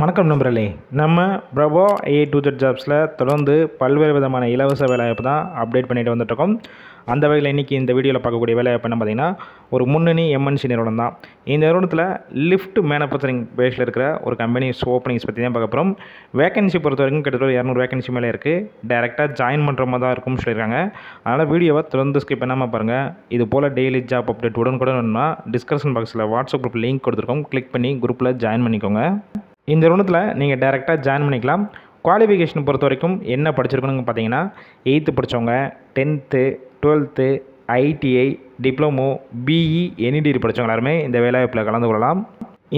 வணக்கம் நண்பர்களே. நம்ம பிரபோ ஏ டூ ஜெட் ஜாப்ஸில் தொடர்ந்து பல்வேறு விதமான இலவச வேலைவாய்ப்பு தான் அப்டேட் பண்ணிட்டு வந்துட்டுருக்கோம். அந்த வகையில் இன்றைக்கி இந்த வீடியோவில் பார்க்கக்கூடிய வேலைவாய்ப்பு என்ன பார்த்தீங்கன்னா ஒரு முன்னணி எம்என்சி நிறுவனம் தான். இந்த நிறுவனத்தில் லிஃப்ட் மேனுஃபேக்சரிங் பேஸில் இருக்கிற ஒரு கம்பெனிஸ் ஓப்பனிங்ஸ் பற்றி தான் பார்க்க போகிறோம் வேகன்சி பொறுத்த வரைக்கும் கிட்டத்தட்ட இரநூறு வேகன்சி மேலே இருக்குது டேரெக்டாக ஜாயின் பண்ணுற மாதிரி தான் இருக்கும்னு சொல்லியிருக்காங்க. அதனால் வீடியோவை தொடர்ந்து ஸ்கிப் பண்ணாமல் பாருங்கள் இது போல் டெய்லி ஜாப் அப்டேட் உடனுக்குடன் வேணும்னா டிஸ்கிரிப்ஷன் பாக்ஸில் வாட்ஸ்அப் குரூப் லிங்க் கொடுத்துருக்கோம். கிளிக் பண்ணி குரூப்பில் ஜாயின் பண்ணிக்கோங்க. இந்த நிறுவனத்தில் நீங்கள் டேரெக்டாக ஜாயின் பண்ணிக்கலாம். குவாலிஃபிகேஷன் பொறுத்த வரைக்கும் என்ன படிச்சிருக்கணுங்க பார்த்தீங்கன்னா எயித்து படித்தவங்க tenth twelfth ITI diploma BE any degree படித்தவங்க எல்லாருமே இந்த வேலைவாய்ப்பில் கலந்து கொள்ளலாம்.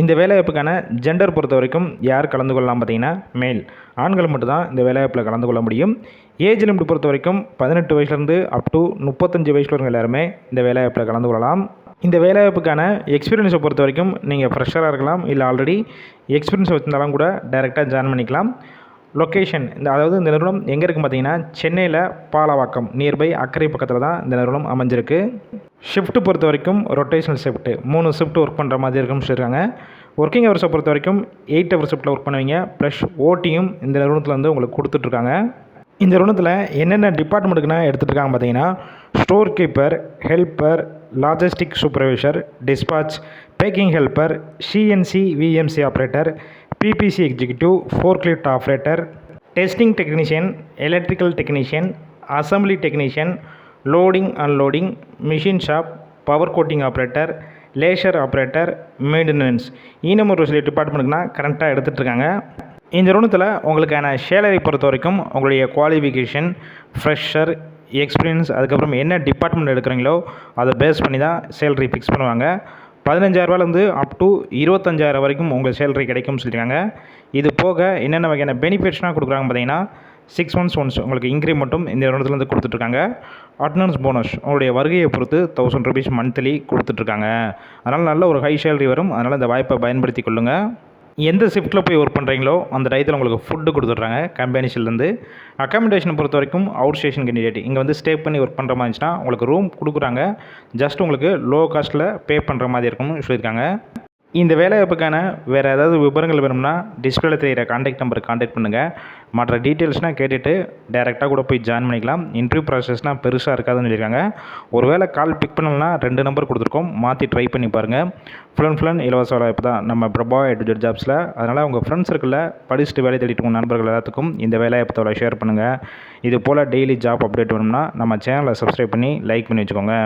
இந்த வேலைவாய்ப்புக்கான ஜெண்டர் பொறுத்த வரைக்கும் யார் கலந்து கொள்ளலாம் பார்த்தீங்கன்னா மேல் ஆண்கள் மட்டும்தான் இந்த வேலைவாய்ப்பில் கலந்து கொள்ள முடியும். ஏஜ் லிமிட் பொறுத்த வரைக்கும் பதினெட்டு வயசுலேருந்து அப் டு முப்பத்தஞ்சு வயசுல இருக்க எல்லாருமே இந்த வேலைவாய்ப்பில் கலந்து கொள்ளலாம். இந்த வேலைவாய்ப்புக்கான எக்ஸ்பீரியன்ஸை பொறுத்த வரைக்கும் நீங்கள் ஃப்ரெஷராக இருக்கலாம் இல்லை ஆல்ரெடி எக்ஸ்பீரியன்ஸ் வச்சிருந்தாலும் கூட டைரெக்டாக ஜாயின் பண்ணிக்கலாம். லொக்கேஷன் இந்த அதாவது இந்த நிறுவனம் எங்கே இருக்குது பார்த்தீங்கன்னா சென்னையில் பாலவாக்கம் நியர்பை அக்கறை பக்கத்தில் தான் இந்த நிறுவனம் அமைஞ்சிருக்கு. ஷிஃப்ட்டு பொறுத்த வரைக்கும் ரொட்டேஷனல் ஷிஃப்ட்டு மூணு ஷிஃப்ட் ஒர்க் பண்ணுற மாதிரி இருக்குன்னு சொல்லியிருக்காங்க ஒர்க்கிங் ஹவர்ஸை பொறுத்த வரைக்கும் எயிட் ஹவர் ஷிஃப்ட்டில் ஒர்க் பண்ணுவீங்க ப்ளஸ் ஓட்டியும் இந்த நிறுவனத்தில் வந்து உங்களுக்கு கொடுத்துட்ருக்காங்க. இந்த நிறுவனத்தில் என்னென்ன டிபார்ட்மெண்ட்டுக்குன்னா எடுத்துகிட்டு இருக்காங்க பார்த்தீங்கன்னா store keeper helper logistic supervisor dispatch packing helper CNC VMC operator PPC executive forklift operator testing technician electrical technician assembly technician loading unloading machine shop power coating operator laser operator maintenance இன்னும் ஒரு சில டிபார்ட்மெண்ட்டுக்குனா கரண்ட்டாக எடுத்துகிட்ருக்காங்க இந்த நிறுவனத்தில் உங்களுக்கான salary பொறுத்த வரைக்கும் உங்களுடைய குவாலிஃபிகேஷன் ஃப்ரெஷர் எக்ஸ்பீரியன்ஸ் அதுக்கப்புறம் என்ன டிபார்ட்மெண்ட் எடுக்கிறீங்களோ அதை பேஸ் பண்ணி தான் சேலரி ஃபிக்ஸ் பண்ணுவாங்க. பதினஞ்சாயிரரூபாலேருந்து அப் டு இருபத்தஞ்சாயிரம் வரைக்கும் உங்கள் சேலரி கிடைக்கும்னு சொல்லியிருக்காங்க. இது போக என்னென்ன வகையான பெனிஃபிட்ஸ்லாம் கொடுக்குறாங்க பார்த்தீங்கன்னா சிக்ஸ் மந்த்ஸ் ஒன்ஸ் உங்களுக்கு இன்க்ரிமெண்ட்டும் இந்த நிறுவனத்துலேருந்து கொடுத்துட்ருக்காங்க. அட்டனன்ஸ் போனஸ் உங்களுடைய வருகையை பொறுத்து தௌசண்ட் ருபீஸ் மந்த்லி கொடுத்துட்ருக்காங்க. அதனால் நல்ல ஒரு ஹை சேலரி வரும். அதனால் இந்த வாய்ப்பை பயன்படுத்தி கொள்ளுங்கள் எந்த ஷிஃப்ட்டில் போய் ஒர்க் பண்ணுறீங்களோ அந்த டயத்தில் உங்களுக்கு ஃபுட்டு கொடுத்துட்றாங்க கம்பெனிஸ்லேருந்து அக்காமடேஷனை பொறுத்த வரைக்கும் அவுட் ஸ்டேஷன் கேண்டிடேட் இங்கே வந்து ஸ்டே பண்ணி ஒர்க் பண்ணுற மாதிரி இருந்துச்சுன்னா உங்களுக்கு ரூம் கொடுக்குறாங்க. ஜஸ்ட் உங்களுக்கு லோ காஸ்ட்டில் பே பண்ணுற மாதிரி இருக்கும்னு சொல்லியிருக்காங்க. இந்த வேலைவாய்ப்புக்கான வேறு ஏதாவது விவரங்கள் வேணும்னா டிஸ்பிளேல தெரிகிற காண்டாக்ட் நம்பருக்கு காண்டாக்ட் பண்ணுங்கள் மற்ற டீட்டெயில்ஸ்னால் கேட்டுட்டு டேரெக்டாக கூட போய் ஜாயின் பண்ணிக்கலாம். இன்டர்வியூ ப்ராசஸ்னால் பெருசாக இருக்காதுன்னு சொல்லியிருக்காங்க. ஒருவேளை கால் பிக் பண்ணலன்னா ரெண்டு நம்பர் கொடுத்துருக்கோம். மாற்றி ட்ரை பண்ணி பாருங்கள் ஃபுல் அண்ட் ஃபுல் அண்ட் இலவச வேலைவாய்ப்பு தான். நம்ம பிரபா எட்டு ஜாப்ஸில் அதனால் உங்கள் ஃப்ரெண்ட்ஸ் சர்க்கிளில் படிச்சுட்டு வேலை தேடிட்டு உங்கள் நண்பர்கள் எல்லாத்துக்கும் இந்த வேலைவாய்ப்பத்தோட ஷேர் பண்ணுங்கள் இது போல் டெய்லி ஜாப் அப்டேட் வேணும்னா நம்ம சேனலை சப்ஸ்கிரைப் பண்ணி லைக் பண்ணி வச்சுக்கோங்க.